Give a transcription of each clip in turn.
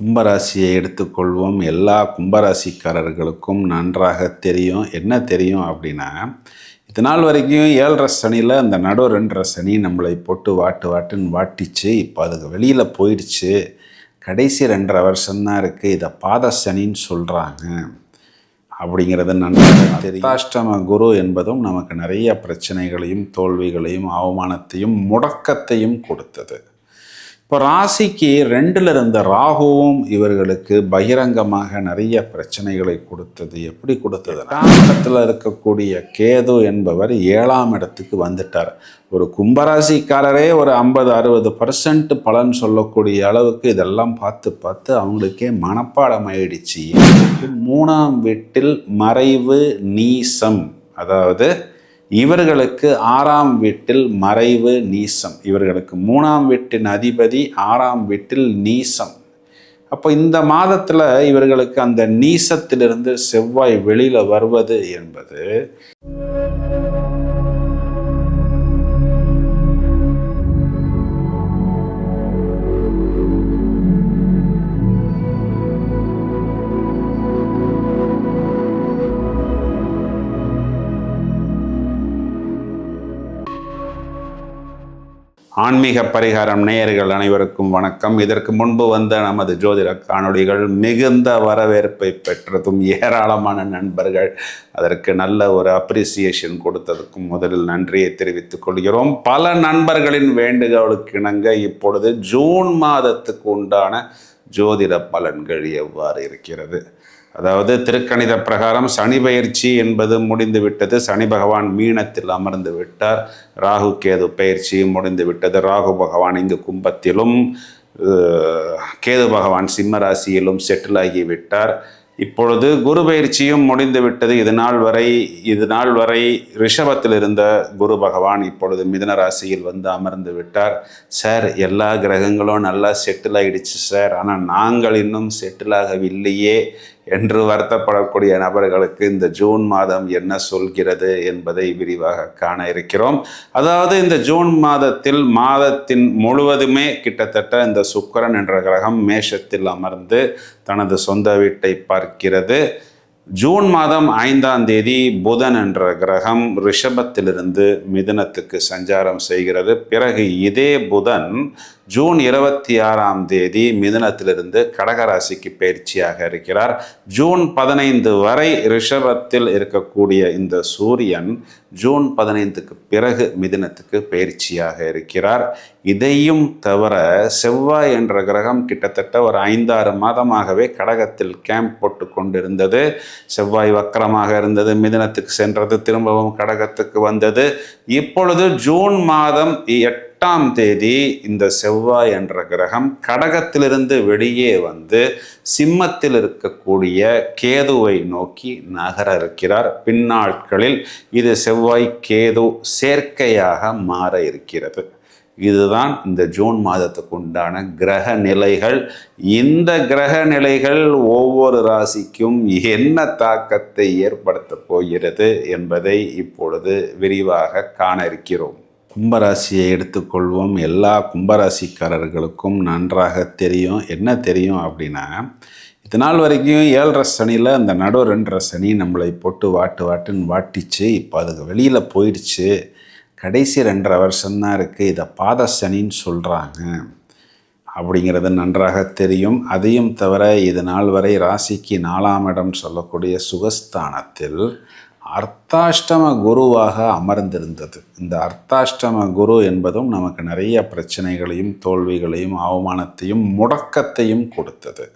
கும்பராசியை எடுத்துக்கொள்வோம். எல்லா கும்பராசிக்காரர்களுக்கும் நன்றாக தெரியும். என்ன தெரியும் அப்படின்னா இது நாள் வரைக்கும் ஏழரை சனியில் அந்த நடு ரெண்டரை சனி நம்மளை போட்டு வாட்டு வாட்டுன்னு வாட்டிச்சு. இப்போ அதுக்கு வெளியில் போயிடுச்சு. கடைசி ரெண்டரை வருஷம்தான் இருக்குது இதை பாத சனின்னு சொல்கிறாங்க அப்படிங்கிறது நன்றாக தெரியும். அஷ்டம குரு என்பதும் நமக்கு நிறைய பிரச்சனைகளையும் தோல்விகளையும் அவமானத்தையும் முடக்கத்தையும் கொடுத்தது. இப்போ ராசிக்கு ரெண்டில் இருந்த ராகுவும் இவர்களுக்கு பகிரங்கமாக நிறைய பிரச்சனைகளை கொடுத்தது. எப்படி கொடுத்தது ராகத்தில் இருக்கக்கூடிய கேது என்பவர் ஏழாம் இடத்துக்கு வந்துட்டார். ஒரு கும்பராசிக்காரரே ஒரு ஐம்பது அறுபது பர்சன்ட் பலன் சொல்லக்கூடிய அளவுக்கு இதெல்லாம் பார்த்து பார்த்து அவங்களுக்கே மனப்பாடம் ஆயிடுச்சு. மூணாம் வீட்டில் மறைவு நீசம். அதாவது இவர்களுக்கு ஆறாம் வீட்டில் மறைவு நீசம். இவர்களுக்கு மூணாம் வீட்டின் அதிபதி ஆறாம் வீட்டில் நீசம். அப்போ இந்த மாதத்தில் இவர்களுக்கு அந்த நீசத்திலிருந்து செவ்வாய் வெளியில் வருவது என்பது ஆன்மீக பரிகாரம் நேயர்கள் அனைவருக்கும் வணக்கம். இதற்கு முன்பு வந்த நமது ஜோதிட காணொளிகள் மிகுந்த வரவேற்பை பெற்றதும் ஏராளமான நண்பர்கள் அதற்கு நல்ல ஒரு அப்ரிசியேஷன் கொடுத்ததுக்கும் முதலில் நன்றியை தெரிவித்துக் கொள்கிறோம். பல நண்பர்களின் வேண்டுகோளுக்கு இணங்க இப்பொழுது ஜூன் மாதத்துக்கு உண்டான ஜோதிட பலன்கள் எவ்வாறு இருக்கிறது? அதாவது திருக்கணித பிரகாரம் சனி பயிற்சி என்பது முடிந்து விட்டது சனி பகவான் மீனத்தில் அமர்ந்து விட்டார். ராகு கேது பயிற்சி முடிந்து விட்டது ராகு பகவான் இங்கு கும்பத்திலும் கேது பகவான் சிம்ம ராசியிலும் செட்டில் ஆகிவிட்டார். இப்பொழுது குரு பயிற்சியும் முடிந்து விட்டது இது நாள் வரை இது நாள் வரை ரிஷபத்தில் இருந்த குரு பகவான் இப்பொழுது மிதன ராசியில் வந்து அமர்ந்து விட்டார். சார் எல்லா கிரகங்களும் நல்லா செட்டில் ஆகிடுச்சு சார். ஆனால் நாங்கள் இன்னும் செட்டில் ஆகவில்லையே. என்று வருத்தப்படக்கூடிய நபர்களுக்கு இந்த ஜூன் மாதம் என்ன சொல்கிறது என்பதை விரிவாக காண இருக்கிறோம். அதாவது இந்த ஜூன் மாதத்தில் மாதத்தின் முழுவதுமே கிட்டத்தட்ட இந்த சுக்கரன் என்ற கிரகம் மேஷத்தில் அமர்ந்து தனது சொந்த வீட்டை பார்க்கிறது. ஜூன் மாதம் ஐந்தாம் தேதி புதன் என்ற கிரகம் ரிஷபத்திலிருந்து மிதுனத்துக்கு சஞ்சாரம் செய்கிறது. பிறகு இதே புதன் ஜூன் இருபத்தி ஆறாம் தேதி மிதுனத்திலிருந்து கடகராசிக்கு பயிற்சியாக இருக்கிறார். ஜூன் பதினைந்து வரை ரிஷபத்தில் இருக்கக்கூடிய இந்த சூரியன் ஜூன் பதினைந்துக்கு பிறகு மிதினத்துக்கு பயிற்சியாக இருக்கிறார். இதையும் தவிர செவ்வாய் என்ற கிரகம் கிட்டத்தட்ட ஒரு ஐந்தாறு மாதமாகவே கடகத்தில் கேம்ப் போட்டு கொண்டிருந்தது. செவ்வாய் வக்கரமாக இருந்தது. மிதினத்துக்கு சென்றது திரும்பவும் கடகத்துக்கு வந்தது. இப்பொழுது ஜூன் மாதம் எட்டாம் தேதி இந்த செவ்வாய் என்ற கிரகம் கடகத்திலிருந்து வெளியே வந்து சிம்மத்தில் இருக்கக்கூடிய கேதுவை நோக்கி நகர இருக்கிறார். பின்னாட்களில் இது செவ்வாய் கேது சேர்க்கையாக மாற இருக்கிறது. இதுதான் இந்த ஜூன் மாதத்துக்கு உண்டான கிரக நிலைகள். இந்த கிரக நிலைகள் ஒவ்வொரு ராசிக்கும் என்ன தாக்கத்தை ஏற்படுத்தப் போகிறது என்பதை இப்பொழுது விரிவாக காண இருக்கிறோம். கும்பராசியை எடுத்துக்கொள்வோம். எல்லா கும்பராசிக்காரர்களுக்கும் நன்றாக தெரியும். என்ன தெரியும் அப்படின்னா இது நாள் வரைக்கும் ஏழரை சனியில் அந்த நடு ரெண்டரை சனி நம்மளை போட்டு வாட்டு வாட்டுன்னு வாட்டிச்சு. இப்போ அதுக்கு வெளியில் போயிடுச்சு. கடைசி ரெண்டரை வருஷம்தான் இருக்குது இதை பாத சனின்னு சொல்கிறாங்க அப்படிங்கிறது நன்றாக தெரியும். அதையும் தவிர இது நாள் வரை ராசிக்கு நாலாம் இடம் சொல்லக்கூடிய சுகஸ்தானத்தில் அர்த்தாஷ்டம குருவாக அமர்ந்திருந்தது. இந்த அர்த்தாஷ்டம குரு என்பதும் நமக்கு நிறைய பிரச்சனைகளையும் தோல்விகளையும் அவமானத்தையும் முடக்கத்தையும் கொடுத்தது.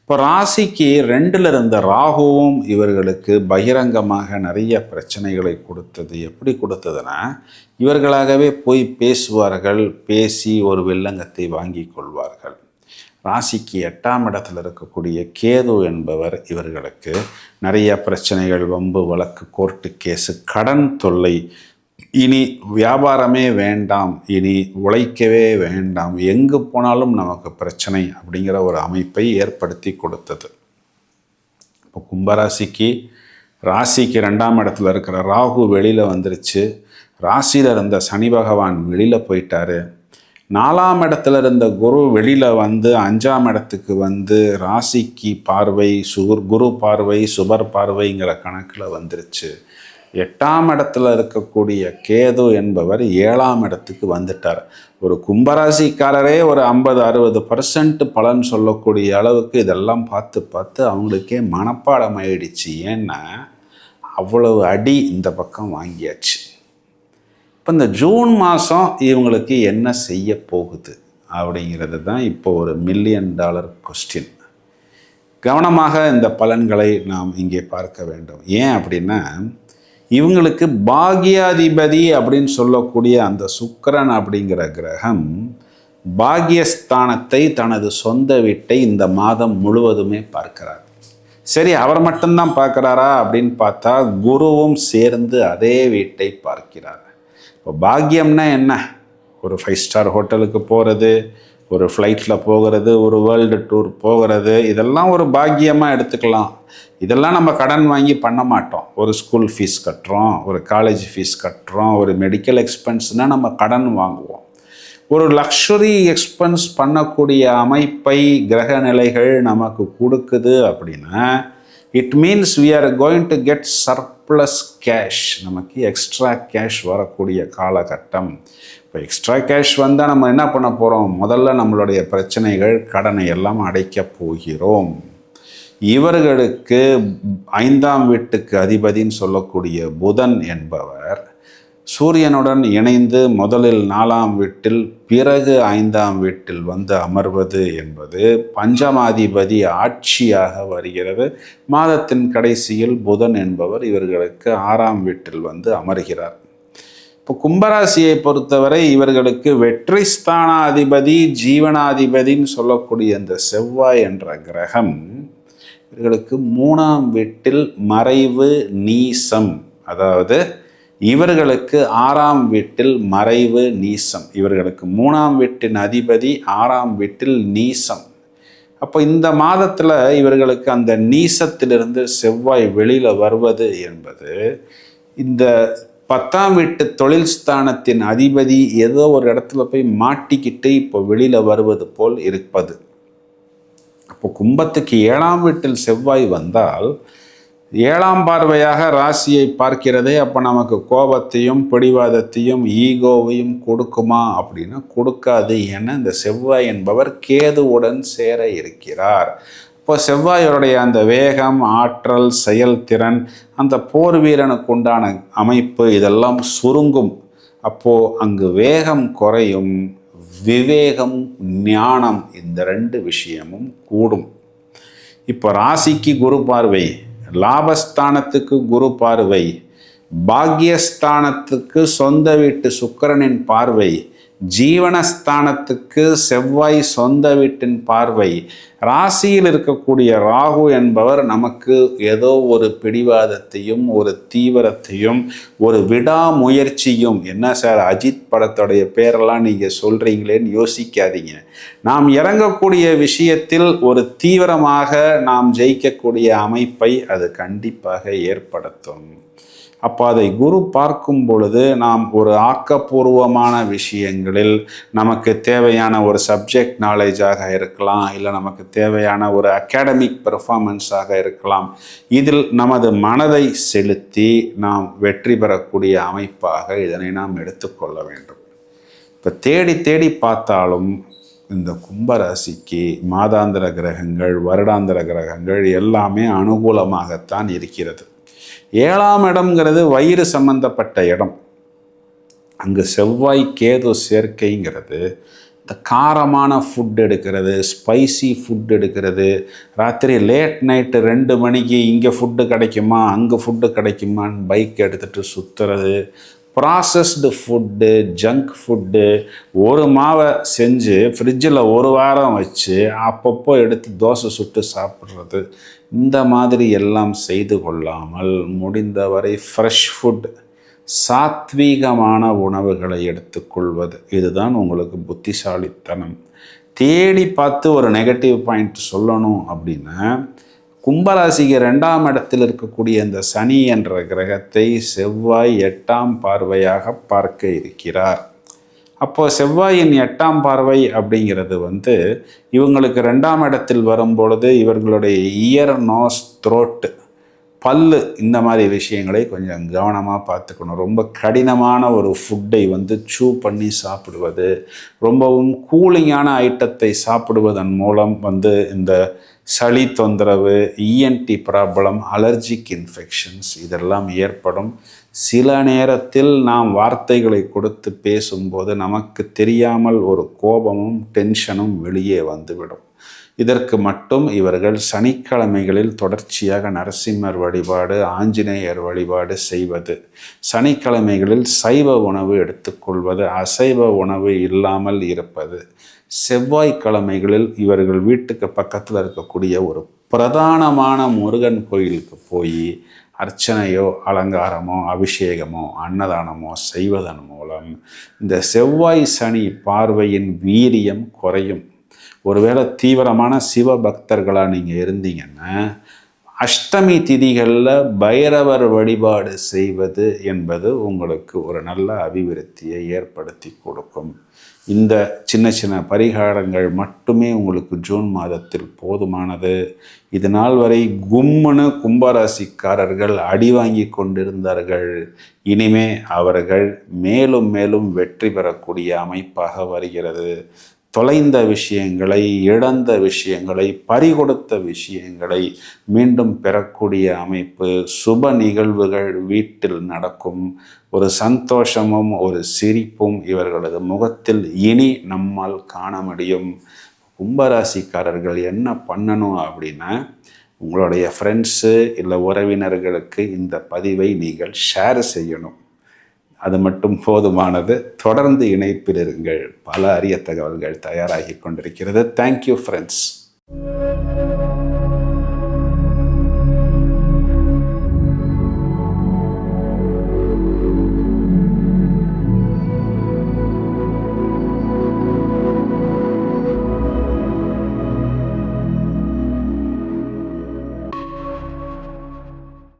இப்போ ராசிக்கு ரெண்டில் இருந்த ராகுவும் இவர்களுக்கு பகிரங்கமாக நிறைய பிரச்சனைகளை கொடுத்தது. எப்படி கொடுத்ததுன்னா இவர்களாகவே போய் பேசுவார்கள் பேசி ஒரு வெள்ளங்கத்தை வாங்கி கொள்வார்கள். ராசிக்கு எட்டாம் இடத்துல இருக்கக்கூடிய கேது என்பவர் இவர்களுக்கு நிறைய பிரச்சனைகள் வம்பு வழக்கு கோர்ட்டு கேஸு கடன் தொல்லை. இனி வியாபாரமே வேண்டாம். இனி உழைக்கவே வேண்டாம். எங்கு போனாலும் நமக்கு பிரச்சனை அப்படிங்கிற ஒரு அமைப்பை ஏற்படுத்தி கொடுத்தது. இப்போ கும்பராசிக்கு ராசிக்கு ரெண்டாம் இடத்துல இருக்கிற ராகு வெளியில் வந்துருச்சு. ராசியில் இருந்த சனி பகவான் வெளியில் போயிட்டாரு. நாலாம் இடத்துல இருந்த குரு வெளியில் வந்து அஞ்சாம் இடத்துக்கு வந்து ராசிக்கு பார்வை சுகுர் குரு பார்வை சுபர் பார்வைங்கிற கணக்கில் வந்துருச்சு. எட்டாம் இடத்துல இருக்கக்கூடிய கேது என்பவர் ஏழாம் இடத்துக்கு வந்துட்டார். ஒரு கும்பராசிக்காரரே ஒரு ஐம்பது அறுபது பர்சன்ட் பலன் சொல்லக்கூடிய அளவுக்கு இதெல்லாம் பார்த்து பார்த்து அவங்களுக்கே மனப்பாடம் ஆயிடுச்சு. ஏன்னா அவ்வளவு அடி இந்த பக்கம் வாங்கியாச்சு. இப்போ இந்த ஜூன் மாதம் இவங்களுக்கு என்ன செய்ய போகுது அப்படிங்கிறது தான் இப்போ ஒரு மில்லியன் டாலர் கொஸ்டின் கவனமாக இந்த பலன்களை நாம் இங்கே பார்க்க வேண்டும். ஏன் அப்படின்னா இவங்களுக்கு பாக்யாதிபதி அப்படின்னு சொல்லக்கூடிய அந்த சுக்கரன் அப்படிங்கிற கிரகம் பாக்யஸ்தானத்தை தனது சொந்த வீட்டை இந்த மாதம் முழுவதுமே பார்க்கிறார். சரி அவர் மட்டும்தான் பார்க்குறாரா அப்படின்னு பார்த்தா குருவும் சேர்ந்து அதே வீட்டை பார்க்கிறார். இப்போ பாக்கியம்னா என்ன? ஒரு ஃபைவ் ஸ்டார் ஹோட்டலுக்கு போகிறது ஒரு ஃப்ளைட்டில் போகிறது ஒரு வேர்ல்டு டூர் போகிறது இதெல்லாம் ஒரு பாக்கியமாக எடுத்துக்கலாம். இதெல்லாம் நம்ம கடன் வாங்கி பண்ண மாட்டோம். ஒரு ஸ்கூல் ஃபீஸ் கட்டுறோம் ஒரு காலேஜ் ஃபீஸ் கட்டுறோம் ஒரு மெடிக்கல் எக்ஸ்பென்ஸ்னால் நம்ம கடன் வாங்குவோம். ஒரு லக்ஷரி எக்ஸ்பென்ஸ் பண்ணக்கூடிய அமைப்பை கிரக நிலைகள் நமக்கு கொடுக்குது அப்படின்னா it means we are going to get surplus cash நமக்கு எக்ஸ்ட்ரா கேஷ் வரக்கூடிய காலகட்டம். இப்போ எக்ஸ்ட்ரா கேஷ் வந்தால் நம்ம என்ன பண்ண போகிறோம் முதல்ல நம்மளுடைய பிரச்சனைகள் கடனை எல்லாம் அடைக்கப் போகிறோம். இவர்களுக்கு ஐந்தாம் வீட்டுக்கு அதிபதின்னு சொல்லக்கூடிய புதன் என்பவர் சூரியனுடன் இணைந்து முதலில் நாலாம் வீட்டில் பிறகு ஐந்தாம் வீட்டில் வந்து அமர்வது என்பது பஞ்சமாதிபதி ஆட்சியாக வருகிறது. மாதத்தின் கடைசியில் புதன் என்பவர் இவர்களுக்கு ஆறாம் வீட்டில் வந்து அமர்கிறார். இப்போ கும்பராசியை பொறுத்தவரை இவர்களுக்கு வெற்றி ஸ்தானாதிபதி ஜீவனாதிபதின்னு சொல்லக்கூடிய அந்த செவ்வாய் என்ற கிரகம் இவர்களுக்கு மூணாம் வீட்டில் மறைவு நீசம். அதாவது இவர்களுக்கு ஆறாம் வீட்டில் மறைவு நீசம். இவர்களுக்கு மூணாம் வீட்டின் அதிபதி ஆறாம் வீட்டில் நீசம். அப்போ இந்த மாதத்தில் இவர்களுக்கு அந்த நீசத்திலிருந்து செவ்வாய் வெளியில் வருவது என்பது இந்த பத்தாம் வீட்டு தொழில் ஸ்தானத்தின் அதிபதி ஏதோ ஒரு இடத்துல போய் மாட்டிக்கிட்டு இப்போ வெளியில் வருவது போல் இருப்பது. அப்போ கும்பத்துக்கு ஏழாம் வீட்டில் செவ்வாய் வந்தால் ஏழாம் பார்வையாக ராசியை பார்க்கிறதே அப்போ நமக்கு கோபத்தையும் பிடிவாதத்தையும் ஈகோவையும் கொடுக்குமா அப்படின்னா கொடுக்காது. என இந்த செவ்வாய் என்பவர் கேதுவுடன் சேர இருக்கிறார். இப்போ செவ்வாயோடைய அந்த வேகம் ஆற்றல் செயல்திறன் அந்த போர் வீரனுக்கு உண்டான அமைப்பு இதெல்லாம் சுருங்கும். அப்போது அங்கு வேகம் குறையும் விவேகம் ஞானம் இந்த ரெண்டு விஷயமும் கூடும். இப்போ ராசிக்கு குரு பார்வை. லாபஸ்தானத்துக்கு குரு பார்வை பாக்யஸ்தானத்துக்கு சொந்த வீட்டு சுக்கரனின் பார்வை ஜீவனஸ்தானத்துக்கு செவ்வாய் சொந்த வீட்டின் பார்வை. ராசியில் இருக்கக்கூடிய ராகு என்பவர் நமக்கு ஏதோ ஒரு பிடிவாதத்தையும் ஒரு தீவிரத்தையும் ஒரு விடாமுயற்சியும் என்ன சார் அஜித் படத்துடைய பேரெல்லாம் நீங்கள் சொல்கிறீங்களேன்னு யோசிக்காதீங்க. நாம் இறங்கக்கூடிய விஷயத்தில் ஒரு தீவிரமாக நாம் ஜெயிக்கக்கூடிய அமைப்பை அது கண்டிப்பாக ஏற்படுத்தும். அப்போ அதை குரு பார்க்கும் பொழுது நாம் ஒரு ஆக்கப்பூர்வமான விஷயங்களில் நமக்கு தேவையான ஒரு சப்ஜெக்ட் நாலேஜாக இருக்கலாம் இல்லை நமக்கு தேவையான ஒரு அகாடமிக் பெர்ஃபார்மன்ஸாக இருக்கலாம். இதில் நமது மனதை செலுத்தி நாம் வெற்றி பெறக்கூடிய அமைப்பாக இதனை நாம் எடுத்துக்கொள்ள வேண்டும். இப்போ தேடி தேடி பார்த்தாலும் இந்த கும்பராசிக்கு மாதாந்திர கிரகங்கள் வருடாந்திர கிரகங்கள் எல்லாமே அனுகூலமாகத்தான் இருக்கிறது. ஏழாம் இடம்ங்கிறது வயிறு சம்பந்தப்பட்ட இடம். அங்கு செவ்வாய் கேது சேர்க்கைங்கிறது இந்த காரமான ஃபுட் எடுக்கிறது ஸ்பைசி ஃபுட் எடுக்கிறது. ராத்திரி லேட் நைட்டு ரெண்டு மணிக்கு இங்கே ஃபுட்டு கிடைக்குமா அங்கே ஃபுட்டு கிடைக்குமான்னு பைக் எடுத்துகிட்டு சுற்றுறது ப்ராசஸ்டு ஃபுட்டு ஜங்க் ஃபுட்டு ஒரு மாவை செஞ்சு ஃப்ரிட்ஜில் ஒரு வாரம் வச்சு அப்பப்போ எடுத்து தோசை சுட்டு சாப்பிட்றது. இந்த மாதிரி எல்லாம் செய்து கொள்ளாமல் முடிந்தவரை ஃப்ரெஷ் ஃபுட் சாத்வீகமான உணவுகளை எடுத்துக்கொள்வது இதுதான் உங்களுக்கு புத்திசாலித்தனம். தேடி பார்த்து ஒரு நெகட்டிவ் பாயிண்ட் சொல்லணும் அப்படின்னா கும்பராசிக்கு ரெண்டாம் இடத்தில் இருக்கக்கூடிய இந்த சனி என்ற கிரகத்தை செவ்வாய் எட்டாம் பார்வையாக பார்க்க இருக்கிறார். அப்போது செவ்வாயின் எட்டாம் பார்வை அப்படிங்கிறது வந்து இவங்களுக்கு ரெண்டாம் இடத்தில் வரும்பொழுது இவர்களுடைய இயர் நோஸ் த்ரோட்டு பல்லு இந்த மாதிரி விஷயங்களை கொஞ்சம் கவனமாக பார்த்துக்கணும். ரொம்ப கடினமான ஒரு ஃபுட்டை வந்து சூ பண்ணி சாப்பிடுவது ரொம்பவும் கூலிங்கான ஐட்டத்தை சாப்பிடுவதன் மூலம் வந்து இந்த சளி தொந்தரவு இஎன்டி ப்ராப்ளம் அலர்ஜிக் இன்ஃபெக்ஷன்ஸ் இதெல்லாம் ஏற்படும். சில நேரத்தில் நாம் வார்த்தைகளை கொடுத்து பேசும்போது நமக்கு தெரியாமல் ஒரு கோபமும் டென்ஷனும் வெளியே வந்துவிடும். இதற்கு மட்டும் இவர்கள் சனிக்கிழமைகளில் தொடர்ச்சியாக நரசிம்மர் வழிபாடு ஆஞ்சநேயர் வழிபாடு செய்வது. சனிக்கிழமைகளில் சைவ உணவு எடுத்துக்கொள்வது அசைவ உணவு இல்லாமல் இருப்பது. செவ்வாய்க்கிழமைகளில் இவர்கள் வீட்டுக்கு பக்கத்தில் இருக்கக்கூடிய ஒரு பிரதானமான முருகன் கோயிலுக்கு போய் அர்ச்சனையோ அலங்காரமோ அபிஷேகமோ அன்னதானமோ செய்வதன் மூலம் இந்த செவ்வாய் சனி பார்வையின் வீரியம் குறையும். ஒருவேளை தீவிரமான சிவ பக்தர்களாக நீங்கள் இருந்தீங்கன்னா அஷ்டமி திதிகளில் பைரவர் வழிபாடு செய்வது என்பது உங்களுக்கு ஒரு நல்ல அபிவிருத்தியை ஏற்படுத்தி கொடுக்கும். இந்த சின்ன சின்ன பரிகாரங்கள் மட்டுமே உங்களுக்கு ஜூன் மாதத்தில் போதுமானது. இது நாள் வரை கும்முன்னு கும்பராசிக்காரர்கள் அடி வாங்கி கொண்டிருந்தார்கள். இனிமே அவர்கள் மேலும் மேலும் வெற்றி பெறக்கூடிய அமைப்பாக வருகிறது. தொலைந்த விஷயங்களை இழந்த விஷயங்களை பறிகொடுத்த விஷயங்களை மீண்டும் பெறக்கூடிய அமைப்பு சுப நிகழ்வுகள் வீட்டில் நடக்கும். ஒரு சந்தோஷமும் ஒரு சிரிப்பும் இவர்களது முகத்தில் இனி நம்மால் காண முடியும். கும்பராசிக்காரர்கள் என்ன பண்ணணும் அப்படின்னா உங்களுடைய ஃப்ரெண்ட்ஸு இல்லை உறவினர்களுக்கு இந்த பதிவை நீங்கள் ஷேர் செய்யணும். அது மட்டும் போதுமானது. தொடர்ந்து இணைப்பில் இருங்கள். பல அரிய தகவல்கள் தயாராகி கொண்டிருக்கிறது. Thank you friends